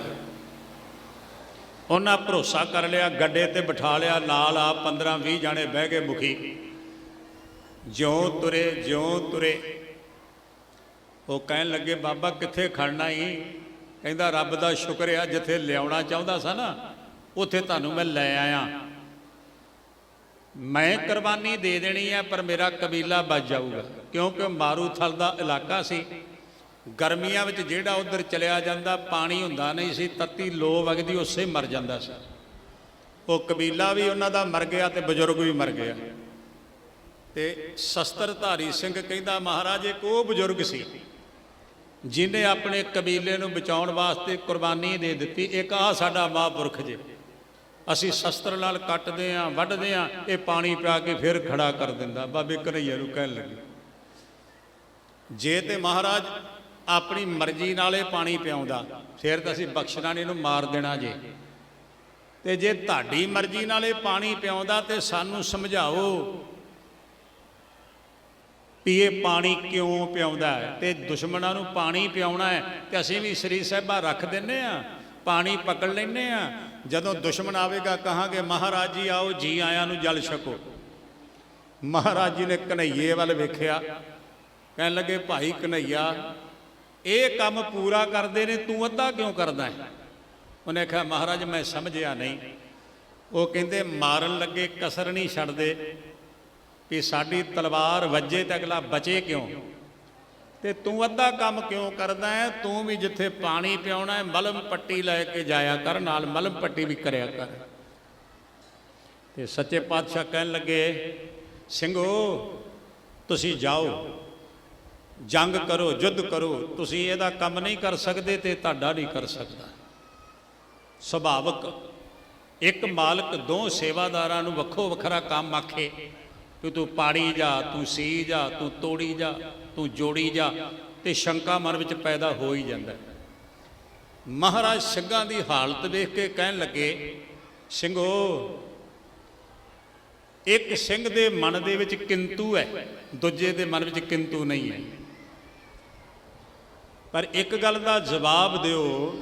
B: ਉਹਨਾਂ ਭਰੋਸਾ ਕਰ ਲਿਆ, ਗੱਡੇ ਤੇ ਬਿਠਾ ਲਿਆ, ਨਾਲ ਆ 15 20 ਜਾਣੇ ਬਹਿ ਗਏ ਮੁਖੀ। ਜਿਉਂ ਤੁਰੇ ਜਿਉਂ ਤੁਰੇ।
A: ਉਹ ਕਹਿਣ ਲੱਗੇ, ਬਾਬਾ, ਕਿੱਥੇ ਖੜਨਾ ਹੀ ਕਹਿੰਦਾ, ਰੱਬ ਦਾ ਸ਼ੁਕਰ ਆ, ਜਿੱਥੇ ਲਿਆਉਣਾ ਚਾਹੁੰਦਾ ਸਾਂ ਨਾ, ਉੱਥੇ ਤੁਹਾਨੂੰ ਮੈਂ ਲੈ ਆਇਆ। ਮੈਂ ਕੁਰਬਾਨੀ ਦੇ ਦੇਣੀ ਹੈ ਪਰ ਮੇਰਾ ਕਬੀਲਾ ਬਚ ਜਾਊਗਾ, ਕਿਉਂਕਿ ਮਾਰੂਥਲ ਦਾ ਇਲਾਕਾ ਸੀ। ਗਰਮੀਆਂ ਵਿੱਚ ਜਿਹੜਾ ਉਧਰ ਚਲਿਆ ਜਾਂਦਾ, ਪਾਣੀ ਹੁੰਦਾ ਨਹੀਂ ਸੀ, ਤੱਤੀ ਲੋ ਵਗਦੀ ਉਸੇ ਮਰ ਜਾਂਦਾ ਸੀ। ਉਹ ਕਬੀਲਾ ਵੀ ਉਹਨਾਂ ਦਾ ਮਰ ਗਿਆ ਤੇ ਬਜ਼ੁਰਗ ਵੀ ਮਰ ਗਿਆ। ਤੇ ਸ਼ਸਤਰਧਾਰੀ ਸਿੰਘ ਕਹਿੰਦਾ, ਮਹਾਰਾਜ, ਇੱਕ ਉਹ ਬਜ਼ੁਰਗ ਸੀ ਜਿਨੇ ਆਪਣੇ ਕਬੀਲੇ ਨੂੰ ਬਚਾਉਣ ਵਾਸਤੇ ਕੁਰਬਾਨੀ ਦੇ ਦਿੱਤੀ। ਇੱਕ ਆ ਸਾਡਾ ਮਹਾਂਪੁਰਖ ਜੇ। ਅਸੀਂ ਸ਼ਸਤਰ ਨਾਲ ਕੱਟਦੇ ਆਂ, ਵੱਢਦੇ ਆਂ, ਇਹ ਪਾਣੀ ਪਿਆ ਕੇ ਫਿਰ ਖੜਾ ਕਰ ਦਿੰਦਾ। ਬਾਬੇ ਕਨਈਆ ਨੂੰ ਕਹਿਣ ਲੱਗੇ, ਜੇ ਤੇ ਮਹਾਰਾਜ ਆਪਣੀ ਮਰਜ਼ੀ ਨਾਲ ਇਹ ਪਾਣੀ ਪਿਆਉਂਦਾ। ਫਿਰ ਤਾਂ ਅਸੀਂ ਬਖਸ਼ਣਾ ਨਹੀਂ ਇਹਨੂੰ, ਮਾਰ ਦੇਣਾ ਜੇ। ਤੇ ਜੇ ਤੁਹਾਡੀ ਮਰਜ਼ੀ ਨਾਲ ਇਹ ਪਾਣੀ ਪਿਆਉਂਦਾ ਤੇ ਸਾਨੂੰ ਸਮਝਾਓ ਵੀ ਇਹ ਪਾਣੀ ਕਿਉਂ ਪਿਆਉਂਦਾ ਹੈ। ਤੇ ਦੁਸ਼ਮਣਾਂ ਨੂੰ ਪਾਣੀ ਪਿਆਉਣਾ ਹੈ ਤੇ ਅਸੀਂ ਵੀ ਸ੍ਰੀ ਸਾਹਿਬਾ ਰੱਖ ਦਿੰਨੇ ਆ ਪਾਣੀ ਪਕੜ ਲੈਨੇ ਆ ਜਦੋਂ ਦੁਸ਼ਮਣ ਆਵੇਗਾ ਕਹਾਂਗੇ, ਮਹਾਰਾਜ ਜੀ ਆਓ, ਜੀ ਆਇਆਂ ਨੂੰ ਜਲ ਛਕੋ। ਮਹਾਰਾਜ ਜੀ ਨੇ ਕਨਈਏ ਵੱਲ ਵੇਖਿਆ। ਕਹਿਣ ਲੱਗੇ, ਭਾਈ ਕਨਈਆ ਇਹ ਕੰਮ ਪੂਰਾ ਕਰਦੇ ਨੇ, ਤੂੰ ਅੱਧਾ ਕਿਉਂ ਕਰਦਾ ਹੈ? ਉਹਨੇ ਕਿਹਾ, ਮਹਾਰਾਜ, ਮੈਂ ਸਮਝਿਆ ਨਹੀਂ। ਉਹ ਕਹਿੰਦੇ, ਮਾਰਨ ਲੱਗੇ, ਕਸਰ ਨਹੀਂ ਛੱਡਦੇ ਵੀ ਸਾਡੀ ਤਲਵਾਰ ਵੱਜੇ ਤੇ ਅਗਲਾ ਬਚੇ ਕਿਉਂ? ਤੇ ਤੂੰ ਅੱਧਾ ਕੰਮ ਕਿਉਂ ਕਰਦਾ ਹੈ? ਤੂੰ ਵੀ ਜਿੱਥੇ ਪਾਣੀ ਪਿਆਉਣਾ ਹੈ, ਮਲਮ ਪੱਟੀ ਲੈ ਕੇ ਜਾਇਆ ਕਰ, ਨਾਲ ਮਲਮ ਪੱਟੀ ਵੀ ਕਰਿਆ ਕਰ। ਤੇ ਸੱਚੇ ਪਾਤਸ਼ਾਹ ਕਹਿਣ ਲੱਗੇ, ਸਿੰਘੋ, ਤੁਸੀਂ ਜਾਓ ਜੰਗ ਕਰੋ, ਯੁੱਧ ਕਰੋ, ਤੁਸੀਂ ਇਹਦਾ ਕੰਮ ਨਹੀਂ ਕਰ ਸਕਦੇ ਤੇ ਤੁਹਾਡਾ ਨਹੀਂ ਕਰ ਸਕਦਾ। ਸੁਭਾਵਕ ਇੱਕ ਮਾਲਕ ਦੋ ਸੇਵਾਦਾਰਾਂ ਨੂੰ ਵੱਖੋ ਵੱਖਰਾ ਕੰਮ ਆਖੇ ਕਿ ਤੂੰ ਪਾੜੀ ਜਾ, ਤੂੰ ਸੀ ਜਾ, ਤੂੰ ਤੋੜੀ ਜਾ, ਤੂੰ ਜੋੜੀ ਜਾ ਤੇ ਸ਼ੰਕਾ ਮਨ ਵਿੱਚ ਪੈਦਾ ਹੋ ਹੀ ਜਾਂਦਾ। ਮਹਾਰਾਜ ਸਿੰਘਾਂ ਦੀ ਹਾਲਤ ਵੇਖ ਕੇ ਕਹਿਣ ਲੱਗੇ, ਸਿੰਘੋ, ਇੱਕ ਸਿੰਘ ਦੇ ਮਨ ਦੇ ਵਿੱਚ ਕਿੰਤੂ ਹੈ, ਦੂਜੇ ਦੇ ਮਨ ਵਿੱਚ ਕਿੰਤੂ ਨਹੀਂ ਹੈ। ਪਰ ਇੱਕ ਗੱਲ ਦਾ ਜਵਾਬ ਦਿਓ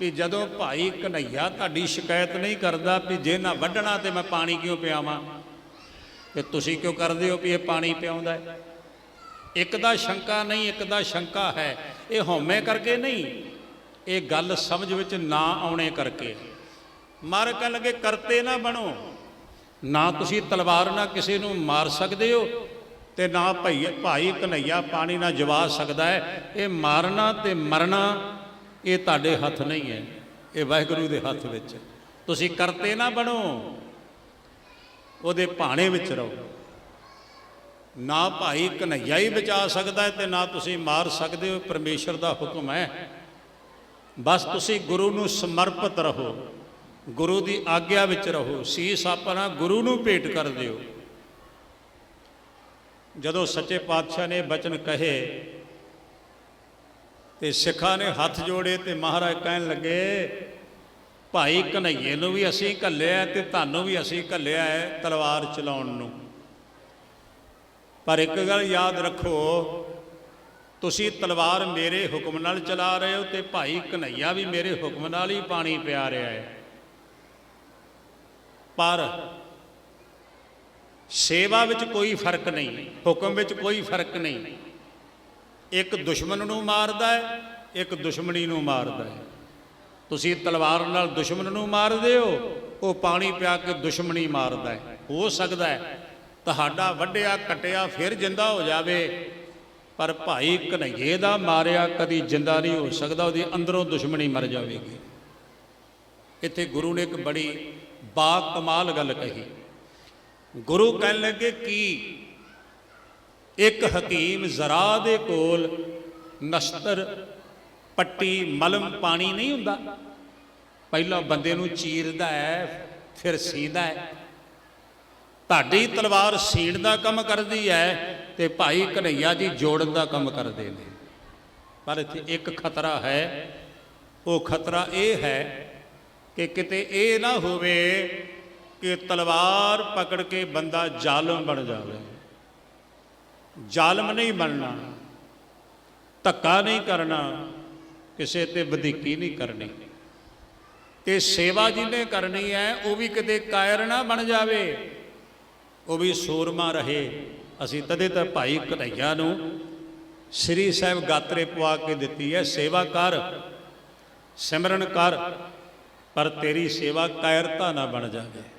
A: ਵੀ ਜਦੋਂ ਭਾਈ ਕਨਈਆ ਤੁਹਾਡੀ ਸ਼ਿਕਾਇਤ ਨਹੀਂ ਕਰਦਾ ਵੀ ਜੇ ਨਾ ਵੱਢਣਾ ਤੇ ਮੈਂ ਪਾਣੀ ਕਿਉਂ ਪਿਆਵਾਂ? ਤੇ ਤੁਸੀਂ ਕਿਉਂ ਕਰਦੇ ਹੋ ਵੀ ਇਹ ਪਾਣੀ ਪਿਆਉਂਦਾ ਹੈ? ਇੱਕ ਦਾ ਸ਼ੰਕਾ ਨਹੀਂ, ਇੱਕ ਦਾ ਸ਼ੰਕਾ ਹੈ। ਇਹ ਹਉਮੈ ਕਰਕੇ ਨਹੀਂ, ਇਹ ਗੱਲ ਸਮਝ ਵਿੱਚ ਨਾ ਆਉਣੇ ਕਰਕੇ। ਮਾਰ ਕਹਿਣ ਲੱਗੇ, ਕਰਤੇ ਨਾ ਬਣੋ। ਨਾ ਤੁਸੀਂ ਤਲਵਾਰ ਨਾਲ ਕਿਸੇ ਨੂੰ ਮਾਰ ਸਕਦੇ ਹੋ। ਤੇ ਨਾ ਭਾਈ ਭਾਈ ਕਨਈਆ ਪਾਣੀ ਨਾਲ ਜਵਾ ਸਕਦਾ ਹੈ। ਇਹ ਮਾਰਨਾ ਤੇ ਮਰਨਾ, ਇਹ ਤੁਹਾਡੇ ਹੱਥ ਨਹੀਂ ਹੈ। ਇਹ ਵਾਹਿਗੁਰੂ ਦੇ ਹੱਥ ਵਿੱਚ ਤੁਸੀਂ ਕਰਤੇ ਨਾ ਬਣੋ। ਉਹਦੇ ਭਾਣੇ ਵਿੱਚ ਰਹੋ। ਨਾ ਭਾਈ ਕਨਈਆ ਹੀ ਬਚਾ ਸਕਦਾ ਹੈ ਤੇ ਨਾ ਤੁਸੀਂ ਮਾਰ ਸਕਦੇ ਹੋ। ਪਰਮੇਸ਼ਰ ਦਾ ਹੁਕਮ ਹੈ। ਬਸ ਤੁਸੀਂ ਗੁਰੂ ਨੂੰ ਸਮਰਪਿਤ ਰਹੋ। ਗੁਰੂ ਦੀ ਆਗਿਆ ਵਿੱਚ ਰਹੋ। ਸੀਸ ਆਪਣਾ ਗੁਰੂ ਨੂੰ ਭੇਟ ਕਰ ਦਿਓ। ਜਦੋਂ ਸੱਚੇ ਪਾਤਸ਼ਾਹ ਨੇ ਬਚਨ ਕਹੇ ਤੇ ਸਿੱਖਾਂ ਨੇ ਹੱਥ ਜੋੜੇ ਤੇ ਮਹਾਰਾਜ ਕਹਿਣ ਲੱਗੇ, ਭਾਈ ਕਨਈਏ ਨੂੰ ਵੀ ਅਸੀਂ ਘੱਲਿਆ ਤੇ ਤੁਹਾਨੂੰ ਵੀ ਅਸੀਂ ਘੱਲਿਆ ਹੈ ਤਲਵਾਰ ਚਲਾਉਣ ਨੂੰ। ਪਰ ਇੱਕ ਗੱਲ ਯਾਦ ਰੱਖੋ, ਤੁਸੀਂ ਤਲਵਾਰ ਮੇਰੇ ਹੁਕਮ ਨਾਲ ਚਲਾ ਰਹੇ ਹੋ ਤੇ ਭਾਈ ਕਨਈਆ ਵੀ ਮੇਰੇ ਹੁਕਮ ਨਾਲ ਹੀ ਪਾਣੀ ਪਿਆ ਰਿਹਾ ਹੈ। ਪਰ ਸੇਵਾ ਵਿੱਚ ਕੋਈ ਫ਼ਰਕ ਨਹੀਂ, ਹੁਕਮ ਵਿੱਚ ਕੋਈ ਫ਼ਰਕ ਨਹੀਂ। ਇੱਕ ਦੁਸ਼ਮਣ ਨੂੰ ਮਾਰਦਾ ਹੈ, ਇੱਕ ਦੁਸ਼ਮਣੀ ਨੂੰ ਮਾਰਦਾ ਹੈ। ਤੁਸੀਂ ਤਲਵਾਰ ਨਾਲ ਦੁਸ਼ਮਣ ਨੂੰ ਮਾਰਦੇ ਹੋ, ਉਹ ਪਾਣੀ ਪਿਆ ਕੇ ਦੁਸ਼ਮਣੀ ਮਾਰਦਾ ਹੈ। ਹੋ ਸਕਦਾ ਹੈ ਤੁਹਾਡਾ ਵੱਢਿਆ, ਕਟਿਆ, ਫਿਰ ਜਿੰਦਾ ਹੋ ਜਾਵੇ, ਪਰ ਭਾਈ ਕਨਈਏ ਦਾ ਮਾਰਿਆ ਕਦੀ ਜਿੰਦਾ ਨਹੀਂ ਹੋ ਸਕਦਾ, ਉਹਦੀ ਅੰਦਰੋਂ ਦੁਸ਼ਮਣੀ ਮਰ ਜਾਵੇਗੀ। ਇੱਥੇ ਗੁਰੂ ਨੇ ਇੱਕ ਬੜੀ ਬਾ ਕਮਾਲ ਗੱਲ ਕਹੀ। ਗੁਰੂ ਕਹਿਣ ਲੱਗੇ ਕਿ? ਇੱਕ ਹਕੀਮ ਜ਼ਰਾ ਦੇ ਕੋਲ ਨਸ਼ਤਰ, ਪੱਟੀ, ਮਲਮ ਪਾਣੀ ਨਹੀਂ ਹੁੰਦਾ। ਪਹਿਲਾਂ ਬੰਦੇ ਨੂੰ ਚੀਰਦਾ ਹੈ, ਫਿਰ ਸੀਂਦਾ ਹੈ। ਤੁਹਾਡੀ ਤਲਵਾਰ ਸੀਣ ਦਾ ਕੰਮ ਕਰਦੀ ਹੈ ਤੇ ਭਾਈ ਕਨਈਆ ਜੀ ਜੋੜਨ ਦਾ ਕੰਮ ਕਰਦੇ ਨੇ। ਪਰ ਇੱਥੇ ਇੱਕ ਖਤਰਾ ਹੈ, ਉਹ ਖਤਰਾ ਇਹ ਹੈ ਕਿ ਕਿਤੇ ਇਹ ਨਾ ਹੋਵੇ ਕਿ ਤਲਵਾਰ ਪਕੜ ਕੇ ਬੰਦਾ ਜ਼ਾਲਮ ਬਣ ਜਾਵੇ। ਜ਼ਾਲਮ ਨਹੀਂ ਬਣਨਾ। ਧੱਕਾ ਨਹੀਂ ਕਰਨਾ। ਕਿਸੇ ਤੇ ਵਧੀਕੀ ਨਹੀਂ ਕਰਨੀ। ਤੇ ਸੇਵਾ ਜਿਹਨੇ ਕਰਨੀ ਹੈ, ਉਹ ਵੀ ਕਿਤੇ ਕਾਇਰ ਨਾ ਬਣ ਜਾਵੇ। ਉਹ ਵੀ ਸੂਰਮਾ ਰਹੇ। ਅਸੀਂ ਤਦੇ ਤਾਂ ਭਾਈ ਕਨਈਆ ਨੂੰ
B: ਸ੍ਰੀ ਸਾਹਿਬ ਗਾਤਰੇ ਪਵਾ ਕੇ ਦਿੱਤੀ ਹੈ, ਸੇਵਾ ਕਰ, ਸਿਮਰਨ ਕਰ, ਪਰ ਤੇਰੀ ਸੇਵਾ ਕਾਇਰਤਾ ਨਾ ਬਣ ਜਾਵੇ।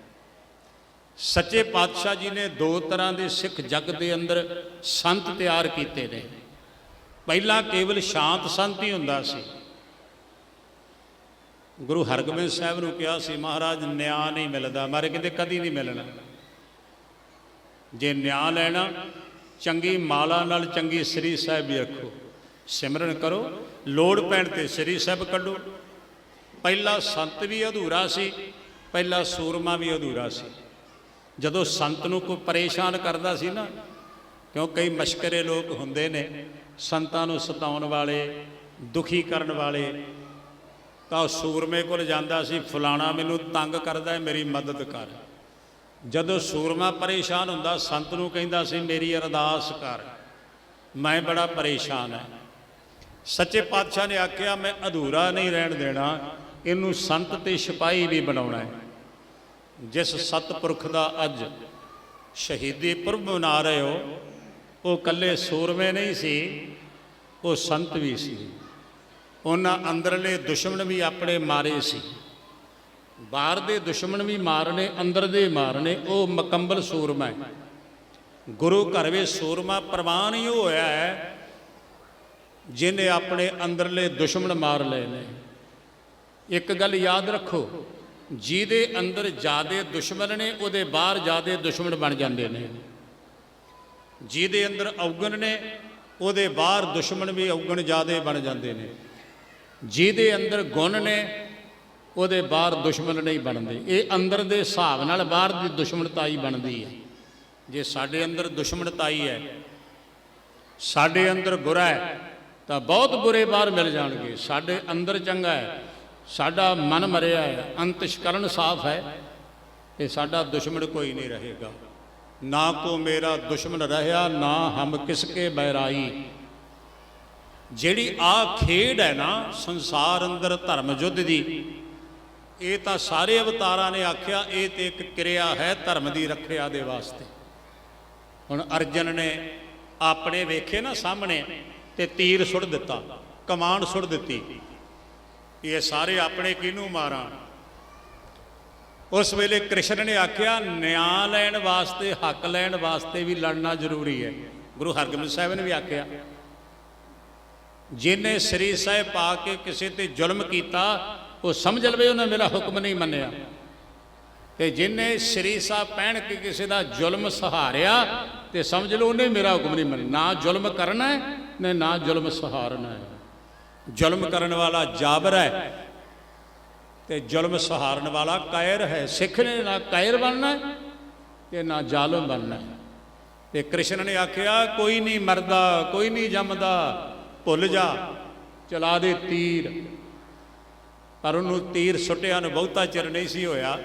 B: ਸੱਚੇ ਪਾਤਸ਼ਾਹ ਜੀ ਨੇ ਦੋ ਤਰ੍ਹਾਂ ਦੇ ਸਿੱਖ ਜਗ ਦੇ ਅੰਦਰ ਸੰਤ ਤਿਆਰ ਕੀਤੇ ਨੇ। ਪਹਿਲਾਂ ਕੇਵਲ ਸ਼ਾਂਤ ਸੰਤ ਹੀ ਹੁੰਦਾ ਸੀ। ਗੁਰੂ ਹਰਗੋਬਿੰਦ ਸਾਹਿਬ ਨੂੰ ਕਿਹਾ ਸੀ, ਮਹਾਰਾਜ, ਨਿਆਂ ਨਹੀਂ ਮਿਲਦਾ। ਮਾਰੇ ਕਹਿੰਦੇ, ਕਦੀ ਨਹੀਂ ਮਿਲਣਾ। ਜੇ ਨਿਆਂ ਲੈਣਾ, ਚੰਗੀ ਮਾਲਾ ਨਾਲ ਚੰਗੀ ਸ੍ਰੀ ਸਾਹਿਬ ਵੀ ਰੱਖੋ। ਸਿਮਰਨ ਕਰੋ, ਲੋੜ ਪੈਣ ਤੇ ਸ੍ਰੀ ਸਾਹਿਬ ਕੱਢੋ। ਪਹਿਲਾ ਸੰਤ ਵੀ ਅਧੂਰਾ ਸੀ, ਪਹਿਲਾ ਸੂਰਮਾ ਵੀ ਅਧੂਰਾ ਸੀ। ਜਦੋਂ ਸੰਤ ਨੂੰ ਕੋਈ ਪਰੇਸ਼ਾਨ ਕਰਦਾ ਸੀ ਨਾ, ਕਿਉਂ ਕਈ ਮਸ਼ਕਰੇ ਲੋਕ ਹੁੰਦੇ ਨੇ, ਸੰਤਾਂ ਨੂੰ ਸਤਾਉਣ ਵਾਲੇ, ਦੁਖੀ ਕਰਨ ਵਾਲੇ, ਤਾਂ ਉਹ ਸੂਰਮੇ ਕੋਲ ਜਾਂਦਾ ਸੀ, ਫਲਾਣਾ ਮੈਨੂੰ ਤੰਗ ਕਰਦਾ ਹੈ, ਮੇਰੀ ਮਦਦ ਕਰ। ਜਦੋਂ ਸੂਰਮਾ ਪਰੇਸ਼ਾਨ ਹੁੰਦਾ, ਸੰਤ ਨੂੰ ਕਹਿੰਦਾ ਸੀ, ਮੇਰੀ ਅਰਦਾਸ ਕਰ, ਮੈਂ ਬੜਾ ਪਰੇਸ਼ਾਨ ਹਾਂ। ਸੱਚੇ ਪਾਤਸ਼ਾਹ ਨੇ ਆਖਿਆ, ਮੈਂ ਅਧੂਰਾ ਨਹੀਂ ਰਹਿਣ ਦੇਣਾ, ਇਹਨੂੰ ਸੰਤ ਤੇ ਸਿਪਾਹੀ ਵੀ ਬਣਾਉਣਾ ਹੈ। ਜਿਸ ਸਤਪੁਰਖ ਦਾ ਅੱਜ ਸ਼ਹੀਦੀ ਪੁਰਬ ਮਨਾ ਰਹੇ ਹੋ, ਉਹ ਕੱਲੇ ਸੂਰਮੇ ਨਹੀਂ ਸੀ, ਉਹ ਸੰਤ ਵੀ ਸੀ। ਉਹਨਾਂ ਅੰਦਰਲੇ ਦੁਸ਼ਮਣ ਵੀ ਆਪਣੇ ਮਾਰੇ ਸੀ। ਬਾਹਰ ਦੇ ਦੁਸ਼ਮਣ ਵੀ ਮਾਰਨੇ ਅੰਦਰ ਦੇ ਮਾਰਨੇ, ਉਹ ਮਕੰਬਲ ਸੂਰਮਾ ਹੈ। ਗੁਰੂ ਘਰ ਵਿੱਚ ਸੂਰਮਾ ਪ੍ਰਵਾਨ ਹੀ ਹੋਇਆ ਹੈ ਜਿਨੇ ਆਪਣੇ ਅੰਦਰਲੇ ਦੁਸ਼ਮਣ ਮਾਰ ਲਏ ਨੇ। ਇੱਕ ਗੱਲ ਯਾਦ ਰੱਖੋ ਜਿਹਦੇ ਅੰਦਰ ਜਿਆਦੇ ਦੁਸ਼ਮਣ ਨੇ, ਉਹਦੇ ਬਾਹਰ ਜਿਆਦੇ ਦੁਸ਼ਮਣ ਬਣ ਜਾਂਦੇ ਨੇ। ਜਿਹਦੇ ਅੰਦਰ ਔਗਣ ਨੇ, ਉਹਦੇ ਬਾਹਰ ਦੁਸ਼ਮਣ ਵੀ ਔਗਣ ਜਿਆਦੇ ਬਣ ਜਾਂਦੇ ਨੇ। ਜਿਹਦੇ ਅੰਦਰ ਗੁਣ ਨੇ, ਉਹਦੇ ਬਾਹਰ ਦੁਸ਼ਮਣ ਨਹੀਂ ਬਣਦੇ। ਇਹ ਅੰਦਰ ਦੇ ਹਿਸਾਬ ਨਾਲ ਬਾਹਰ ਦੀ ਦੁਸ਼ਮਣਤਾਈ ਬਣਦੀ ਹੈ। ਜੇ ਸਾਡੇ ਅੰਦਰ ਦੁਸ਼ਮਣਤਾਈ ਹੈ, ਸਾਡੇ ਅੰਦਰ ਬੁਰਾ ਹੈ, ਤਾਂ ਬਹੁਤ ਬੁਰੇ ਬਾਹਰ ਮਿਲ ਜਾਣਗੇ। ਸਾਡੇ ਅੰਦਰ ਚੰਗਾ ਹੈ ਸਾਡਾ ਮਨ ਮਰਿਆ ਹੈ, ਅੰਤਸ਼ਕਰਨ ਸਾਫ਼ ਹੈ, ਤੇ ਸਾਡਾ ਦੁਸ਼ਮਣ ਕੋਈ ਨਹੀਂ ਰਹੇਗਾ। ਨਾ ਕੋ ਮੇਰਾ ਦੁਸ਼ਮਣ ਰਹਿਆ, ਨਾ ਹਮ ਕਿਸਕੇ ਬੈਰਾਈ ਜਿਹੜੀ ਆ ਖੇਡ ਹੈ ਨਾ, ਸੰਸਾਰ ਅੰਦਰ ਧਰਮ ਯੁੱਧ ਦੀ, ਇਹ ਤਾਂ ਸਾਰੇ ਅਵਤਾਰਾਂ ਨੇ ਆਖਿਆ, ਇਹ ਤੇ ਇੱਕ ਕਿਰਿਆ ਹੈ ਧਰਮ ਦੀ ਰੱਖਿਆ ਦੇ ਵਾਸਤੇ। ਹੁਣ ਅਰਜਨ ਨੇ ਆਪਣੇ ਵੇਖੇ ਨਾ ਸਾਹਮਣੇ, ਤੇ ਤੀਰ ਸੁੱਟ ਦਿੱਤਾ ਕਮਾਨ ਸੁੱਟ ਦਿੱਤੀ। ਇਹ ਸਾਰੇ ਆਪਣੇ ਕਿਹਨੂੰ ਮਾਰਾਂ? ਉਸ ਵੇਲੇ ਕ੍ਰਿਸ਼ਨ ਨੇ ਆਖਿਆ, ਨਿਆਂ ਲੈਣ ਵਾਸਤੇ, ਹੱਕ ਲੈਣ ਵਾਸਤੇ ਵੀ ਲੜਨਾ ਜ਼ਰੂਰੀ ਹੈ। ਗੁਰੂ ਹਰਗੋਬਿੰਦ ਸਾਹਿਬ ਨੇ ਵੀ ਆਖਿਆ, ਜਿਹਨੇ ਸ੍ਰੀ ਸਾਹਿਬ ਪਾ ਕੇ ਕਿਸੇ ਤੇ ਜ਼ੁਲਮ ਕੀਤਾ, ਉਹ ਸਮਝ ਲਵੇ ਉਹਨੇ ਮੇਰਾ ਹੁਕਮ ਨਹੀਂ ਮੰਨਿਆ। ਤੇ ਜਿਹਨੇ ਸ੍ਰੀ ਸਾਹਿਬ ਪਹਿਨ ਕੇ ਕਿਸੇ ਦਾ ਜ਼ੁਲਮ ਸਹਾਰਿਆ, ਤੇ ਸਮਝ ਲਓ ਉਹਨੇ ਮੇਰਾ ਹੁਕਮ ਨਹੀਂ ਮੰਨਿਆ। ਨਾ ਜ਼ੁਲਮ ਕਰਨਾ ਹੈ, ਨਾ ਜ਼ੁਲਮ ਸਹਾਰਨਾ ਹੈ। ਜ਼ੁਲਮ ਕਰਨ ਵਾਲਾ ਜਾਬਰ ਹੈ ਤੇ ਜ਼ੁਲਮ ਸਹਾਰਨ ਵਾਲਾ ਕਾਇਰ ਹੈ। ਸਿੱਖ ਨੇ ਨਾ ਕਾਇਰ ਬਣਨਾ ਹੈ ਤੇ ਨਾ ਜ਼ਾਲਮ ਬਣਨਾ ਹੈ। ਤੇ ਕ੍ਰਿਸ਼ਨ ਨੇ ਆਖਿਆ, ਕੋਈ ਨਹੀਂ ਮਰਦਾ, ਕੋਈ ਨਹੀਂ ਜੰਮਦਾ, ਭੁੱਲ ਜਾ, ਚਲਾ ਦੇ ਤੀਰ। ਪਰ ਉਹਨੂੰ ਤੀਰ ਸੁੱਟਿਆ ਨੂੰ ਬਹੁਤਾ ਚਿਰ ਨਹੀਂ ਸੀ ਹੋਇਆ,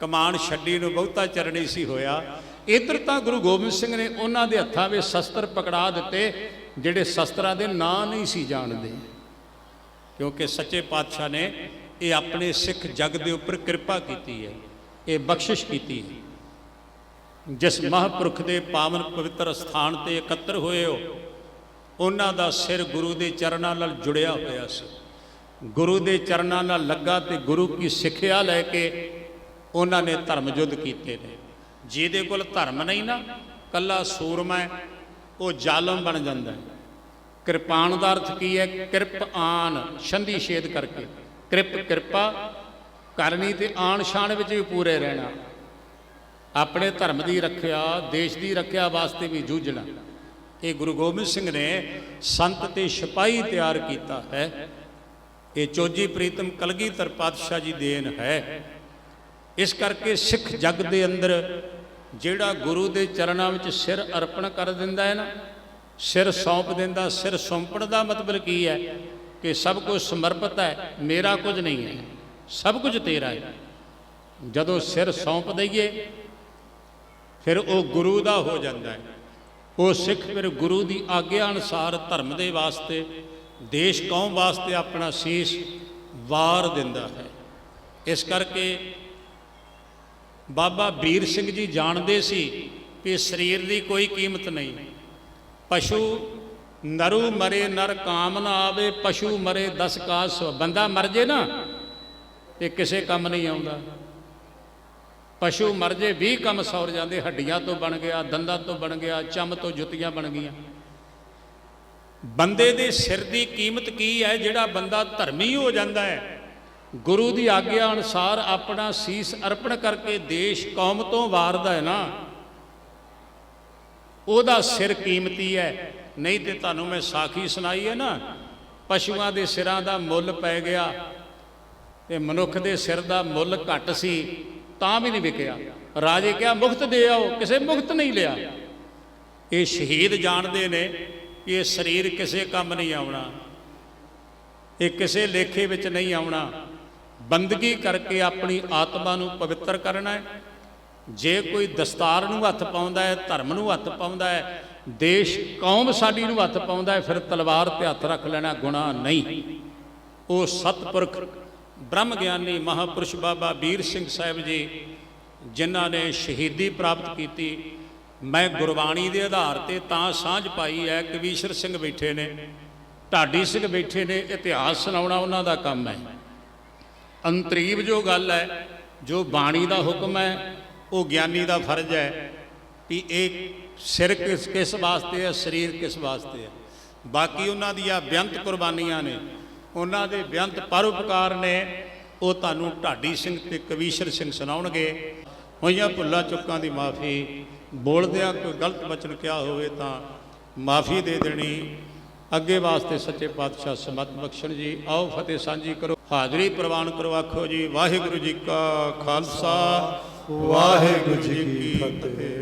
B: ਕਮਾਨ ਛੱਡੀ ਨੂੰ ਬਹੁਤਾ ਚਿਰ ਨਹੀਂ ਸੀ ਹੋਇਆ। ਇਧਰ ਤਾਂ ਗੁਰੂ ਗੋਬਿੰਦ ਸਿੰਘ ਨੇ ਉਹਨਾਂ ਦੇ ਹੱਥਾਂ ਵਿੱਚ ਸ਼ਸਤਰ ਪਕੜਾ ਦਿੱਤੇ, ਜਿਹੜੇ ਸ਼ਸਤਰਾਂ ਦੇ ਨਾਂ ਨਹੀਂ ਸੀ ਜਾਣਦੇ। ਕਿਉਂਕਿ ਸੱਚੇ ਪਾਤਸ਼ਾਹ ਨੇ ਇਹ ਆਪਣੇ ਸਿੱਖ ਜਗ ਦੇ ਉੱਪਰ ਕਿਰਪਾ ਕੀਤੀ ਹੈ ਇਹ ਬਖਸ਼ਿਸ਼ ਕੀਤੀ ਹੈ। ਜਿਸ ਮਹਾਂਪੁਰਖ ਦੇ ਪਾਵਨ ਪਵਿੱਤਰ ਸਥਾਨ ਤੇ ਇਕੱਤਰ ਹੋਏ ਹੋ ਉਹਨਾਂ ਦਾ ਸਿਰ ਗੁਰੂ ਦੇ ਚਰਨਾਂ ਨਾਲ ਜੁੜਿਆ ਹੋਇਆ ਸੀ। ਗੁਰੂ ਦੇ ਚਰਨਾਂ ਨਾਲ ਲੱਗਾ ਤੇ ਗੁਰੂ ਕੀ ਸਿੱਖਿਆ ਲੈ ਕੇ ਉਹਨਾਂ ਨੇ ਧਰਮ ਯੁੱਧ ਕੀਤੇ ਨੇ। ਜਿਹਦੇ ਕੋਲ ਧਰਮ ਨਹੀਂ ਨਾ ਕੱਲਾ ਸੂਰਮਾ ਹੈ, ਉਹ ਜ਼ਾਲਮ ਬਣ ਜਾਂਦਾ ਹੈ। ਕਿਰਪਾਨ ਦਾ ਅਰਥ ਕੀ ਹੈ? ਕਿਰਪ ਆਨ ਸੰਧੀ ਛੇਦ ਕਰਕੇ। ਕਿਰਪ ਕਿਰਪਾ, ਕਰਨੀ ਤੇ ਆਣ ਸ਼ਾਨ ਵਿੱਚ ਵੀ ਪੂਰੇ ਰਹਿਣਾ। ਆਪਣੇ ਧਰਮ ਦੀ ਰੱਖਿਆ, ਦੇਸ਼ ਦੀ ਰੱਖਿਆ ਵਾਸਤੇ ਵੀ ਜੂਝਣਾ। ਇਹ ਗੁਰੂ ਗੋਬਿੰਦ ਸਿੰਘ ਨੇ ਸੰਤ ਤੇ ਸਿਪਾਹੀ ਤਿਆਰ ਕੀਤਾ ਹੈ। ਇਹ ਚੋਜੀ ਪ੍ਰੀਤਮ ਕਲਗੀਧਰ ਪਾਤਸ਼ਾਹ ਜੀ ਦੇਨ ਹੈ। ਇਸ ਕਰਕੇ ਸਿੱਖ ਜਗ ਦੇ ਅੰਦਰ ਜਿਹੜਾ ਗੁਰੂ ਦੇ ਚਰਨਾਂ ਵਿੱਚ ਸਿਰ ਅਰਪਣ ਕਰ ਦਿੰਦਾ ਹੈ ਨਾ ਸਿਰ ਸੌਂਪ ਦਿੰਦਾ, ਸਿਰ ਸੌਂਪਣ ਦਾ ਮਤਲਬ ਕੀ ਹੈ? ਕਿ ਸਭ ਕੁਝ ਸਮਰਪਿਤ ਹੈ, ਮੇਰਾ ਕੁਝ ਨਹੀਂ ਹੈ, ਸਭ ਕੁਝ ਤੇਰਾ ਹੈ। ਜਦੋਂ ਸਿਰ ਸੌਂਪ ਦਈਏ, ਫਿਰ ਉਹ ਗੁਰੂ ਦਾ ਹੋ ਜਾਂਦਾ ਹੈ। ਉਹ ਸਿੱਖ ਫਿਰ ਗੁਰੂ ਦੀ ਆਗਿਆ ਅਨੁਸਾਰ ਧਰਮ ਦੇ ਵਾਸਤੇ, ਦੇਸ਼ ਕੌਮ ਵਾਸਤੇ ਆਪਣਾ ਸੀਸ ਵਾਰ ਦਿੰਦਾ ਹੈ। ਇਸ ਕਰਕੇ ਬਾਬਾ ਵੀਰ ਸਿੰਘ ਜੀ ਜਾਣਦੇ ਸੀ ਕਿ ਸਰੀਰ ਦੀ ਕੋਈ ਕੀਮਤ ਨਹੀਂ। ਪਸ਼ੂ
A: ਨਰੂ ਮਰੇ ਨਰ ਕਾਮ ਨਾ ਆਵੇ, ਪਸ਼ੂ ਮਰੇ ਦਸ ਕਾਸ ਬੰਦਾ ਮਰ ਜੇ ਨਾ, ਇਹ ਕਿਸੇ ਕੰਮ ਨਹੀਂ ਆਉਂਦਾ। ਪਸ਼ੂ ਮਰ ਜੇ 20 ਕੰਮ ਸੌਰ ਜਾਂਦੇ, ਹੱਡੀਆਂ ਤੋਂ ਬਣ ਗਿਆ, ਦੰਦਾਂ ਤੋਂ ਬਣ ਗਿਆ, ਚਮ ਤੋਂ ਜੁੱਤੀਆਂ ਬਣ ਗਈਆਂ। ਬੰਦੇ ਦੇ ਸਿਰ ਦੀ ਕੀਮਤ ਕੀ ਹੈ, ਜਿਹੜਾ ਬੰਦਾ ਧਰਮੀ ਹੋ ਜਾਂਦਾ ਹੈ? ਗੁਰੂ ਦੀ ਆਗਿਆ ਅਨੁਸਾਰ ਆਪਣਾ ਸੀਸ ਅਰਪਣ ਕਰਕੇ ਦੇਸ਼ ਕੌਮ ਤੋਂ ਵਾਰਦਾ ਹੈ ਨਾ। ਉਹਦਾ ਸਿਰ ਕੀਮਤੀ ਹੈ। ਨਹੀਂ ਤੇ ਤੁਹਾਨੂੰ ਮੈਂ ਸਾਖੀ ਸੁਣਾਈ ਹੈ ਨਾ, ਪਸ਼ੂਆਂ ਦੇ ਸਿਰਾਂ ਦਾ ਮੁੱਲ ਪੈ ਗਿਆ ਤੇ ਮਨੁੱਖ ਦੇ ਸਿਰ ਦਾ ਮੁੱਲ ਘੱਟ ਸੀ, ਤਾਂ ਵੀ ਨਹੀਂ ਵਿਕਿਆ। ਰਾਜੇ ਕਿਹਾ, ਮੁਕਤ ਦੇ ਆਓ। ਕਿਸੇ ਮੁਕਤ ਨਹੀਂ ਲਿਆ। ਇਹ ਸ਼ਹੀਦ ਜਾਣਦੇ ਨੇ ਕਿ ਇਹ ਸਰੀਰ ਕਿਸੇ ਕੰਮ ਨਹੀਂ ਆਉਣਾ, ਇਹ ਕਿਸੇ ਲੇਖੇ ਵਿੱਚ ਨਹੀਂ ਆਉਣਾ। ਬੰਦਗੀ ਕਰਕੇ ਆਪਣੀ ਆਤਮਾ ਨੂੰ ਪਵਿੱਤਰ ਕਰਨਾ ਹੈ। ਜੇ ਕੋਈ ਦਸਤਾਰ ਨੂੰ ਹੱਥ ਪਾਉਂਦਾ ਹੈ, ਧਰਮ ਨੂੰ ਹੱਥ ਪਾਉਂਦਾ ਹੈ, ਦੇਸ਼, ਕੌਮ ਸਾਡੀ ਨੂੰ ਹੱਥ ਪਾਉਂਦਾ ਹੈ, ਫਿਰ ਤਲਵਾਰ ਤੇ ਹੱਥ ਰੱਖ ਲੈਣਾ ਗੁਨਾਹ ਨਹੀਂ। ਉਹ ਸਤਪੁਰਖ ਬ੍ਰਹਮ ਗਿਆਨੀ ਮਹਾਪੁਰਸ਼ ਬਾਬਾ ਵੀਰ ਸਿੰਘ ਸਾਹਿਬ ਜੀ, ਜਿਨ੍ਹਾਂ ਨੇ ਸ਼ਹੀਦੀ ਪ੍ਰਾਪਤ ਕੀਤੀ, ਮੈਂ ਗੁਰਬਾਣੀ ਦੇ ਆਧਾਰ ਤੇ ਤਾਂ ਸਾਂਝ ਪਾਈ ਹੈ ਕਵੀਸ਼ਰ ਸਿੰਘ ਬੈਠੇ ਨੇ, ਢਾਡੀ ਸਿੰਘ ਬੈਠੇ ਨੇ, ਇਤਿਹਾਸ ਸੁਣਾਉਣਾ ਉਹਨਾਂ ਦਾ ਕੰਮ ਹੈ। ਅੰਤਰੀਬ ਜੋ ਗੱਲ ਹੈ, ਜੋ ਬਾਣੀ ਦਾ ਹੁਕਮ ਹੈ ਉਹ ਗਿਆਨੀ ਦਾ ਫਰਜ਼ ਹੈ ਵੀ ਇਹ ਸਿਰ ਕਿਸ ਕਿਸ ਵਾਸਤੇ ਹੈ, ਸਰੀਰ ਕਿਸ ਵਾਸਤੇ ਹੈ। ਬਾਕੀ ਉਹਨਾਂ ਦੀਆਂ ਬੇਅੰਤ ਕੁਰਬਾਨੀਆਂ ਨੇ। ਉਹਨਾਂ ਦੇ ਬੇਅੰਤ ਪਰਉਪਕਾਰ ਨੇ। ਉਹ ਤੁਹਾਨੂੰ ਢਾਡੀ ਸਿੰਘ ਤੇ ਕਵੀਸ਼ਰ ਸਿੰਘ ਸੁਣਾਉਣਗੇ। ਹੋਈਆਂ ਭੁੱਲਾਂ ਚੁੱਕਾਂ ਦੀ ਮਾਫੀ। ਬੋਲਦਿਆਂ ਕੋਈ ਗਲਤ ਬਚਨ ਕਿਹਾ ਹੋਵੇ ਤਾਂ ਮਾਫੀ ਦੇ ਦੇਣੀ। ਅੱਗੇ ਵਾਸਤੇ ਸੱਚੇ ਪਾਤਸ਼ਾਹ ਸਮਤ ਬਖਸ਼ਣ ਜੀ। ਆਓ ਫਤਿਹ ਸਾਂਝੀ ਕਰੋ। ਹਾਜ਼ਰੀ ਪ੍ਰਵਾਨ ਕਰੋ। ਆਖੋ ਜੀ, ਵਾਹਿਗੁਰੂ ਜੀ ਕਾ ਖਾਲਸਾ। ਵਾਹਿਗੁਰੂ ਜੀ ਕੀ ਫਤਿਹ।